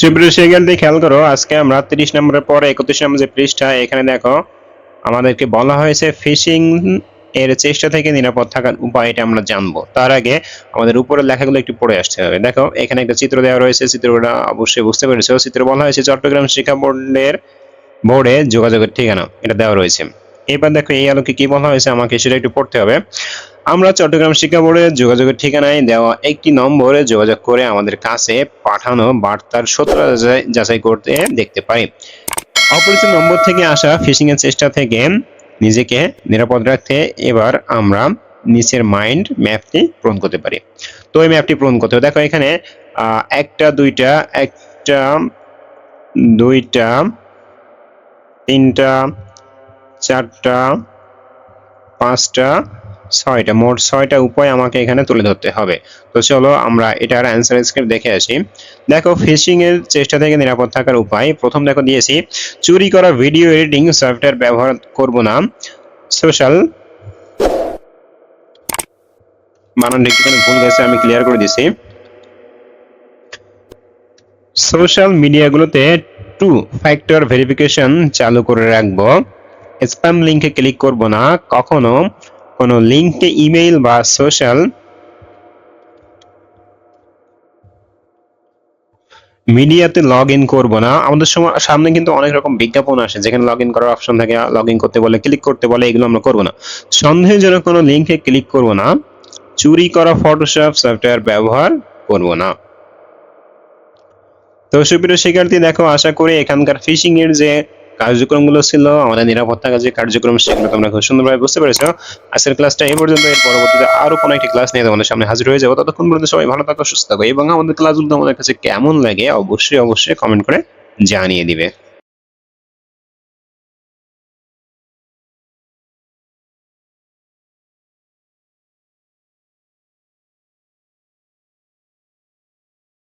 সুপ্রিয় শিক্ষার্থী খেয়াল করো, আজকে আমরা তিরিশ নম্বরের পরে একত্রিশ নম্বর যে পৃষ্ঠা, এখানে দেখো, আমাদেরকে বলা হয়েছে ফিশিং এর চেষ্টা থেকে নিরাপদ থাকার উপায় এটা আমরা জানব। তার আগে আমাদের উপরের লেখাগুলো একটু পড়ে আসতে হবে। দেখো, এখানে একটা চিত্র দেওয়া রয়েছে, চিত্রটা অবশ্যই বুঝতে পেরেছ। চিত্র বলা হয়েছে চট্টগ্রাম শিক্ষা বোর্ডের, বোর্ডে যোগাযোগের ঠিকানা এটা দেওয়া রয়েছে। এবার দেখো, এই আলোকে কি বলা হয়েছে আমাকে সেটা একটু পড়তে হবে। আমরা চট্টগ্রাম শিক্ষা বোর্ডের যোগাযোগের ঠিকানায় দেওয়া একটি নম্বরে যোগাযোগ করে আমাদের কাছে পাঠানো বার্তার সত্যতা যাচাই- করতে দেখতে পাই অপরিচিত নম্বর থেকে আসা ফিশিং এর চেষ্টা থেকে নিজেকে নিরাপদ রাখতে এবার আমরা নিচের মাইন্ড ম্যাপটি পূরণ করতে পারি। তো এই ম্যাপটি পূরণ করতে দেখো এখানে একটা, দুইটা একটা, দুইটা, তিনটা, চারটা, পাঁচটা ছয়টা, মোট ছয়টা উপায় আমাকে এখানে তুলে ধরতে হবে। তো চলো আমরা এটার অ্যান্সার স্ক্রিপ্ট দেখে আসি। দেখো ফিশিং এর চেষ্টা থেকে নিরাপদ থাকার উপায়। প্রথম দেখো দিয়েছি, চুরি করা ভিডিও এডিটিং সফটওয়্যার ব্যবহার করব না। সোশ্যাল বানানটা একটুখানি ভুল গেছে আমি ক্লিয়ার করে দিছি। সোশ্যাল মিডিয়াগুলোতে টু ফ্যাক্টর ভেরিফিকেশন চালু করে রাখব। স্প্যাম লিংকে ক্লিক করব না, কখনো। কোনো লিংকে ইমেইল বা সোশ্যাল মিডিয়াতে লগ ইন করব না। আমাদের সময় সামনে কিন্তু অনেক রকম বিজ্ঞাপন আসে, যেখানে লগ ইন করার অপশন থাকে লগ ইন করতে বলে, ক্লিক করতে বলে, এগুলো আমরা করব না। সন্দেহজনক কোনো লিঙ্কে ক্লিক করব না। চুরি করা ফটোশপ সফটওয়্যার ব্যবহার করব না। তো সুপ্রিয় শিক্ষার্থী, দেখো, আশা করি এখানকার ফিশিং এর যে কার্যক্রমগুলো ছিল, আমাদের নিরাপত্তা যে কার্যক্রম সেগুলো তোমরা খুব সুন্দরভাবে বুঝতে পেরেছ। আজকের ক্লাসটা এই পর্যন্ত, এর পরবর্তীতে আরও কোনো একটি ক্লাস নিয়ে তোমাদের সামনে হাজির হয়ে যাব। ততক্ষণ পর্যন্ত সবাই ভালো থাকো, সুস্থ থাকো, এবং আমাদের ক্লাসগুলো তোমাদের কাছে কেমন লাগে অবশ্যই অবশ্যই কমেন্ট করে জানিয়ে দিবে।